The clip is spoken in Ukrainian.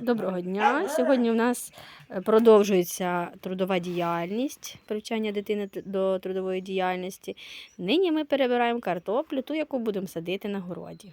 Доброго дня. Сьогодні у нас е, продовжується трудова діяльність, привчання дитини до трудової діяльності. Нині ми перебираємо картоплю, ту, яку будемо садити на городі.